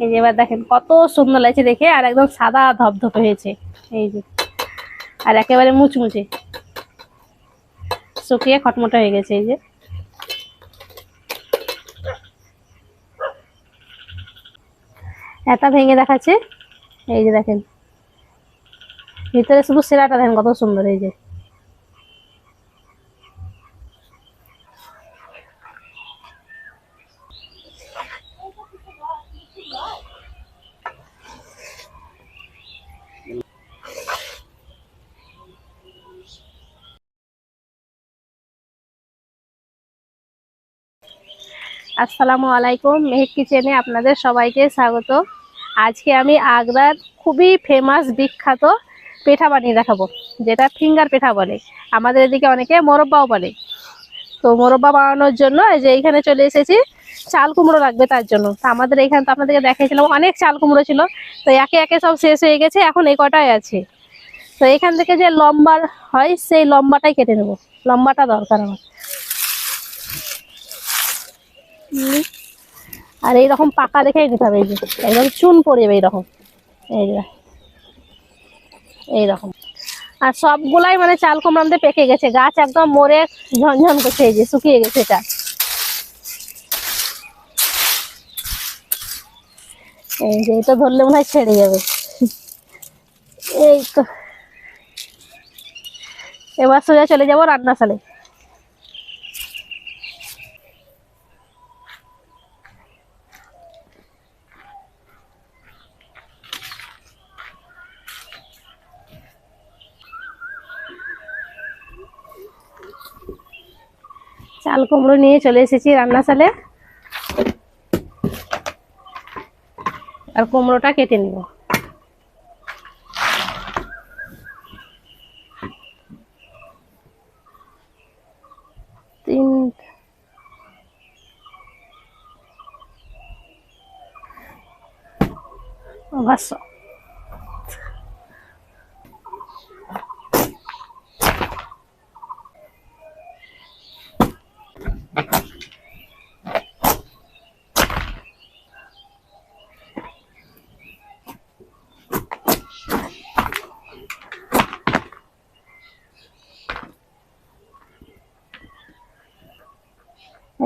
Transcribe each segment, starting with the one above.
এই যে এবার দেখেন কত সুন্দর লাগছে দেখে, আর একদম সাদা ধপধপে হয়েছে। এই যে। আর একেবারে মুচমুচে। শুকিয়ে খটমটে হয়ে গেছে এই যে। এটা ভেঙে দেখাচ্ছে। এই যে দেখেন। ভিতরে শুধু সেরাটা দেখেন কত সুন্দর এই যে। আসসালামু আলাইকুম, মেহেক কিচেনে আপনাদের সবাইকে স্বাগত। আজকে আমি আগ্রার খুবই ফেমাস বিখ্যাত পেঠা বানিয়ে দেখাবো, যেটা ফিঙ্গার পেঠা বলে। আমাদের এদিকে অনেকে মোরব্বাও বলে। তো মোরব্বা বানানোর জন্য এই যে এইখানে চলে এসেছি, চাল কুমড়ো লাগবে তার জন্য। তো আমাদের এখানে তো আপনাদেরকে দেখিয়েছিলাম অনেক চাল কুমড়ো ছিল। তো একে একে সব শেষ হয়ে গেছে, এখন এই কটাই আছে। তো এখান থেকে যে লম্বা হয়, সেই লম্বাটাই কেটে নেব। লম্বাটা দরকার আমার। আর এইরকম পাকা দেখেই নিতে হবে এই যে। একদম চুন পড়ে যাবে এইরকম। এই যে। এইরকম। আর সবগুলাই মানে চাল কুমড়ামতে পেকে গেছে। গাছ একদম মরে ঝনঝন করছে এই যে, শুকিয়ে গেছে এটা। এই যে, এটা ধরলে মনে হয় ছেড়ে যাবে। এই তো। এবার সোজা চলে যাব রান্নাশালে। চাল কুমড়ো নিয়ে চলে এসেছি রান্নাশালে আর কুমড়োটা কেটে নিব তিন অবশ্য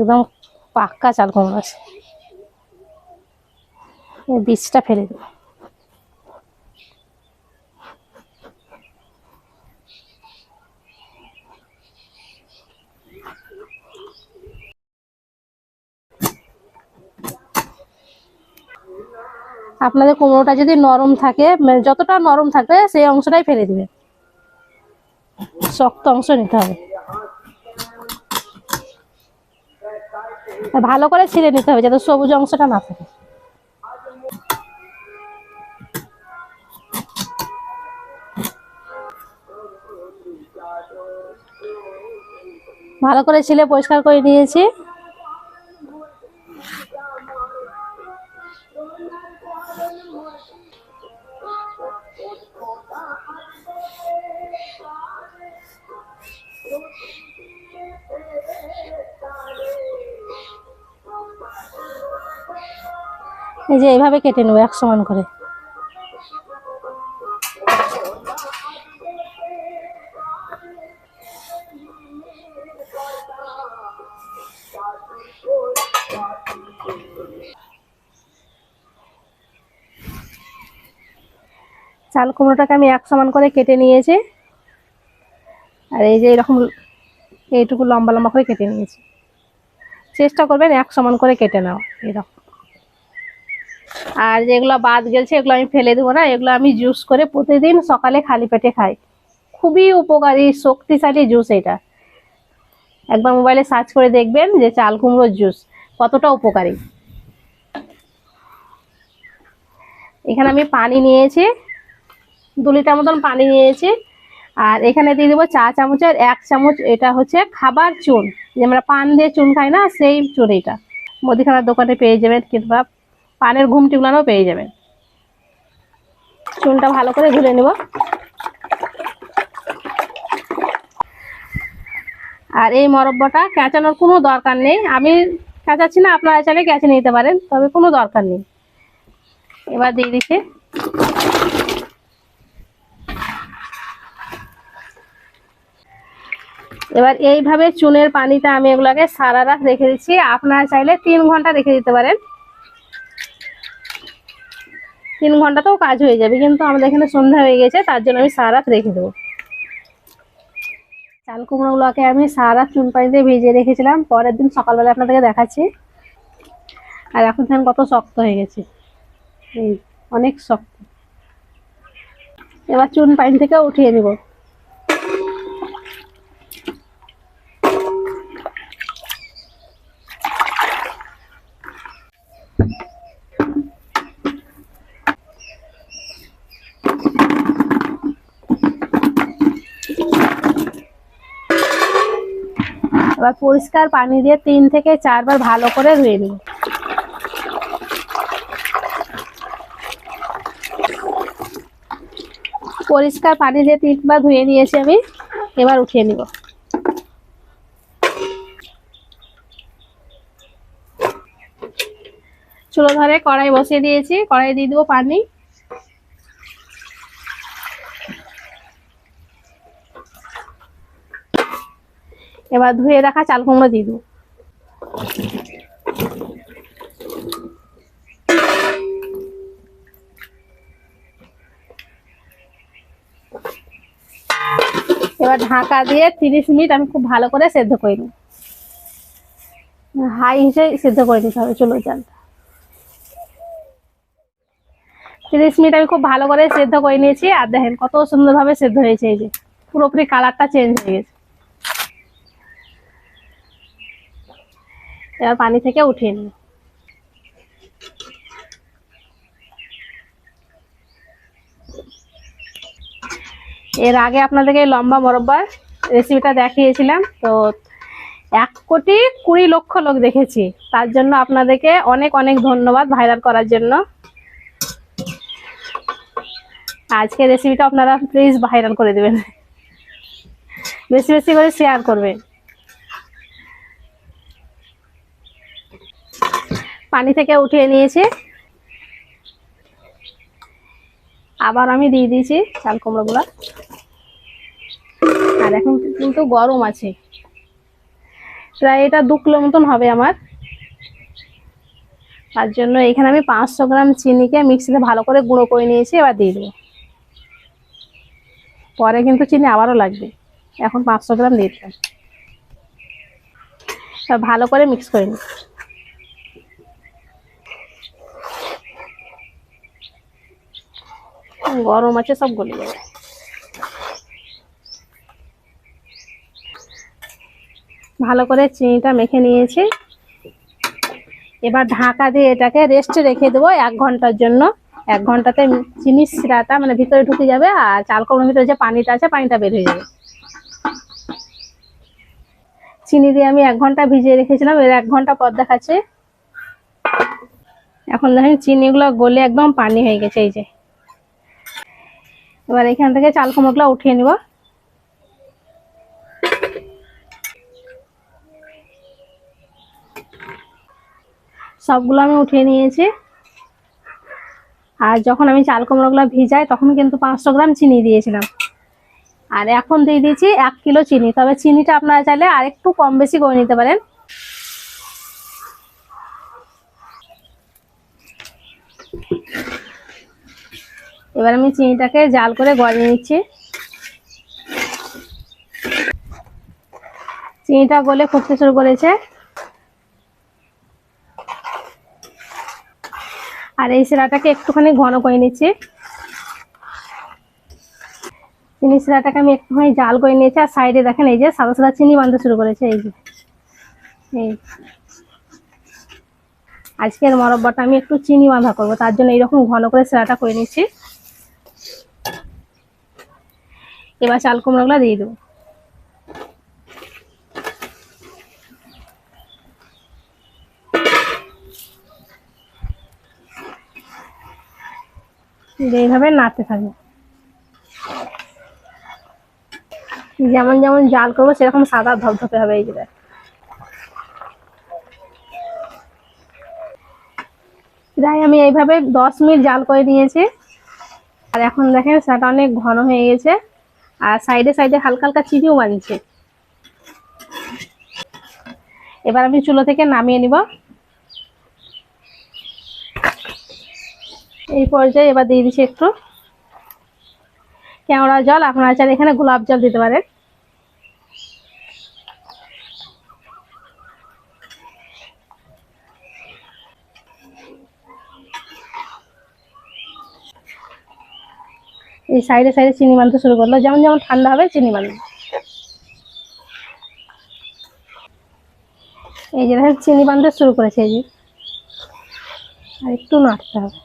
একদম পাক্কা চাল কুমড়ো আছে। বীজটা ফেলে দেবো। আপনাদের কুমড়োটা যদি নরম থাকে মানে যতটা নরম থাকবে, সেই অংশটাই ফেলে দিবে। শক্ত অংশ নিতে হবে। ভালো করে ছিঁড়ে নিতে হবে যাতে সবুজ অংশটা না থাকে। ভালো করে ছিলে পরিষ্কার করে নিয়েছি। এই যে এইভাবে কেটে নেব, এক সমান করে। চাল কুমড়োটাকে আমি এক সমান করে কেটে নিয়েছি। আর এই যে এরকম এইটুকু লম্বা লম্বা করে কেটে নিয়েছি। চেষ্টা করবেন এক সমান করে কেটে নাও এরকম। আর যেগুলো বাদ গেলছে এগুলো আমি ফেলে দেবো না। এগুলো আমি জুস করে প্রতিদিন সকালে খালি পেটে খাই। খুবই উপকারী, শক্তিশালী জুস এটা। একবার মোবাইলে সার্চ করে দেখবেন যে চাল কুমড়োর জুস কতটা উপকারী। এখানে আমি পানি নিয়েছি, দু লিটার মতন পানি নিয়েছি। আর এখানে দিয়ে দেবো চা চামচের এক চামচ, এটা হচ্ছে খাবার চুন। যে আমরা পান দিয়ে চুন খাই না, সেই চুন এটা। মুদিখানার দোকানে পেয়ে যাবেন কিংবা পানের ঘুমটি গুলানো পেয়ে যাবেন। চুনটা ভালো করে ঘুরে নেব। আর এই মরব্বাটা কেঁচানোর কোনো দরকার নেই। আমি কেঁচাচ্ছি না, আপনারা চাইলে কেঁচে নিতে পারেন, তবে কোনো দরকার নেই। এবার দিয়ে দিচ্ছি। এবার এইভাবে চুনের পানিতে আমি এগুলোকে সারা রাত রেখে দিচ্ছি। আপনারা চাইলে তিন ঘণ্টা রেখে দিতে পারেন। তিন ঘন্টাতেও কাজ হয়ে যাবে, কিন্তু আমাদের এখানে সন্ধ্যা হয়ে গেছে, তার জন্য আমি সারাত রাত রেখে দেবো। চাল কুমড়োগুলোকে আমি সারা রাত চুন পানিতে ভিজিয়ে রেখেছিলাম, পরের দিন সকালবেলা আপনাদেরকে দেখাচ্ছি। আর এখন দেখেন কত শক্ত হয়ে গেছে। অনেক শক্ত। এবার চুন পানি থেকে উঠিয়ে নিব। এবার পরিষ্কার পানি দিয়ে তিন থেকে চারবার ভালো করে ধুয়ে নিব পরিষ্কার পানি দিয়ে তিনবার ধুয়ে নিয়েছি আমি, এবার উঠিয়ে নিব। চুলো ধরে কড়াই বসিয়ে দিয়েছি, কড়াই দিয়ে দেবো পানি। এবার ধুয়ে রাখা চাল কুমড়ো দিয়ে দেবো। এবার ঢাকা দিয়ে তিরিশ মিনিট আমি খুব ভালো করে সেদ্ধ করে নিই হাই হিসেবে সেদ্ধ করে নিতে হবে চলো চালটা। তিরিশ মিনিট আমি খুব ভালো করে সেদ্ধ করে নিয়েছি, আর দেখেন কত সুন্দরভাবে সেদ্ধ হয়েছে এই যে। পুরোপুরি কালারটা চেঞ্জ হয়ে গেছে। এবার পানি থেকে উঠিয়ে নিই। এর আগে আপনাদেরকে লম্বা মরব্বার রেসিপিটা দেখিয়েছিলাম, তো এক কোটি কুড়ি লক্ষ লোক দেখেছি। তার জন্য আপনাদেরকে অনেক অনেক ধন্যবাদ ভাইরাল করার জন্য। আজকে রেসিপিটা আপনারা প্লিজ ভাইরাল করে দেবেন। বেশি বেশি করে শেয়ার করবেন। পানি থেকে উঠিয়ে নিয়েছি। আবার আমি দিয়ে দিয়েছি চাল কুমড়োগুলো। আর এখন কিন্তু গরম আছে। প্রায় এটা দু কিলো মতন হবে আমার। তার জন্য এখানে আমি পাঁচশো গ্রাম চিনিকে মিক্সিতে ভালো করে গুঁড়ো করে নিয়েছি, এবার দিয়ে দেবো। পরে কিন্তু চিনি আবারও লাগবে। এখন পাঁচশো গ্রাম দিয়ে দিলাম। ভালো করে মিক্স করে নিই। গরম আছে, সব গলে যাবে। ভালো করে চিনিটা মেখে নিয়েছি। এবার ঢাকা দিয়ে এটাকে রেস্টে রেখে দেবো এক ঘণ্টার জন্য। এক ঘন্টাতে চিনি শিরাটা মানে ভিতরে ঢুকে যাবে আর চাল কুমড়োর ভিতরে যে পানিটা আছে, পানিটা বের হয়ে যাবে। চিনি দিয়ে আমি এক ঘণ্টা ভিজিয়ে রেখেছিলাম, এর এক ঘণ্টা পর দেখাচ্ছে। এখন দেখেন চিনিগুলো গলে একদম পানি হয়ে গেছে, এই যে। এবার এখান থেকে চাল কুমড়োগুলো উঠিয়ে নিব। সবগুলো আমি উঠিয়ে নিয়েছি। আর যখন আমি চাল কুমড়োগুলো ভিজাই, তখন কিন্তু পাঁচশো গ্রাম চিনি দিয়েছিলাম। আর এখন দিয়ে দিয়েছি এক কিলো চিনি। তবে চিনিটা আপনারা চাইলে আর একটু কম বেশি করে নিতে পারেন। এবার আমি চিনিটাকে জাল করে গড়িয়ে নিচ্ছি। চিনিটা গলে ফুটতে শুরু করেছে। আর এই শিরাটাকে একটুখানি ঘন করে নিচ্ছি। চিনি শিরাটাকে আমি একটুখানি জাল করে নিয়েছি, আর সাইডে দেখেন এই যে সাদা সাদা চিনি বানতে শুরু করেছে, এই যে। এই। আজকের মরব্বাটা আমি একটু চিনি বাঁধা করব, তার জন্য এইরকম ঘন করে শিরাটা করে নিচ্ছি। এবার চাল কুমড়োগুলো দিয়ে দেবো। এইভাবে নাড়তে থাকবে। যেমন যেমন জাল করব, সেরকম সাদা ধপধপে হবে এই যেটা প্রায় আমি এইভাবে দশ মিনিট জাল করে নিয়েছি। আর এখন দেখেন সেটা অনেক ঘন হয়ে গেছে। আর সাইডে সাইডে হালকা হালকা চিনিও বানিয়েছে। এবার আমি চুলো থেকে নামিয়ে নিব। এই পর্যায়ে এবার দিয়ে দিচ্ছি একটু। কেওড়া জল, আপনারা চাইলে এখানে গোলাপ জল দিতে পারেন। এই সাইডে সাইডে চিনি মানতে শুরু করল। যেমন যেমন ঠান্ডা হবে, চিনি মানবে। এই যে দেখেন, চিনি বানতে শুরু করেছে এই যে। আর একটু নাড়তে হবে।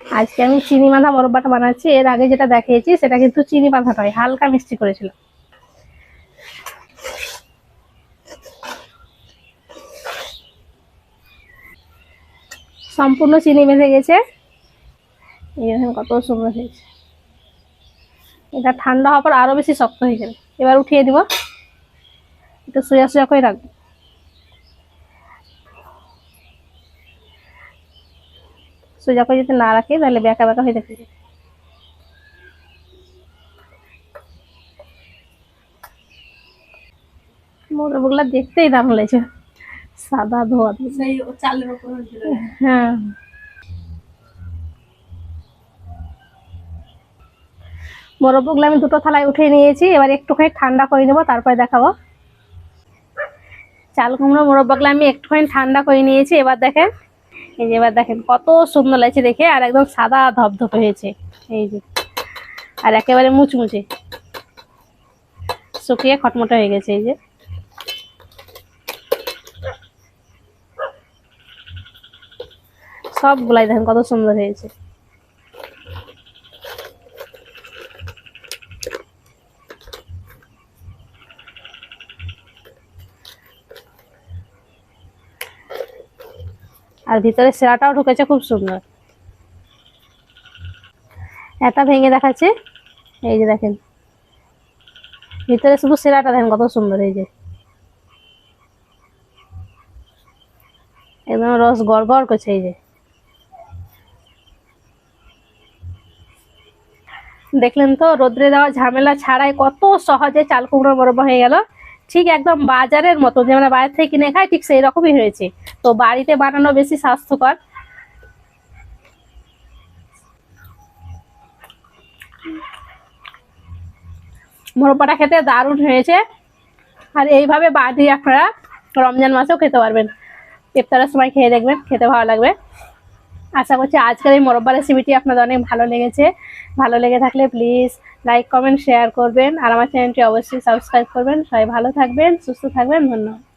আজকে আমি চিনি বাঁধা বরফবাটা বানাচ্ছি। এর আগে যেটা দেখিয়েছি, সেটা কিন্তু চিনি বাঁধা নয়, হালকা মিষ্টি করেছিলাম। সম্পূর্ণ চিনি বেঁধে গেছে। এই দেখেন কত সুন্দর হয়েছে। এটা ঠান্ডা হওয়ার পর আরও বেশি শক্ত হয়ে যাবে। এবার উঠিয়ে দিব। একটু সোজা সোজা করে রাখব। সোজা করে যদি না রাখি তাহলে বেঁকা বেঁকা হয়ে দেখে মোরগুলা দেখতেই দারুণ লাগছে। সাদা ধোয়া। হ্যাঁ। মোরব্বগুলো আমি দুটো থালায় উঠে নিয়েছি, এবার একটুখানি ঠান্ডা করে নেব, তারপরে দেখাবো। চাল কুমড়ো মোরব্বাগুলো আমি একটুখানি ঠান্ডা করে নিয়েছি, এবার দেখেন, এই যে এবার দেখেন, কত সুন্দর লাগছে দেখে, আর একদম সাদা ধপধপে হয়েছে, এই যে। আর একেবারে মুচমুচে, শুকিয়ে খটমটে হয়ে গেছে, এই যে। সবগুলাই দেখেন কত সুন্দর হয়েছে। আর ভিতরে সেরাটাও ঢুকেছে খুব সুন্দর। এটা ভেঙে দেখাচ্ছে, এই যে দেখেন। ভিতরে শুধু সেরাটা দেখেন কত সুন্দর, এই যে। একদম রস গড় গড় করছে, এই যে। দেখলেন তো, রোদ্রে দেওয়া ঝামেলা ছাড়াই কত সহজে চাল কুমড়ো বরফ হয়ে গেল। ঠিক একদম বাজারের মতো যে আমরা বাইরে থেকে কিনে খাই, ঠিক সেই রকমই হয়েছে। তো বাড়িতে বানানো বেশি স্বাস্থ্যকর। মোরব্বাটা খেতে দারুণ হয়েছে। আর এইভাবে বাদি আপনারা রমজান মাসেও খেতে পারবেন। ইফতারের সময় খেয়ে দেখবেন, খেতে ভালো লাগবে। আশা করছি আজকের এই মোরব্বা রেসিপিটি আপনাদের অনেক ভালো লেগেছে। ভালো লেগে থাকলে প্লিজ লাইক কমেন্ট শেয়ার করবেন। আর আমার চ্যানেলটি অবশ্যই সাবস্ক্রাইব করবেন। সবাই ভালো থাকবেন, সুস্থ থাকবেন। ধন্যবাদ।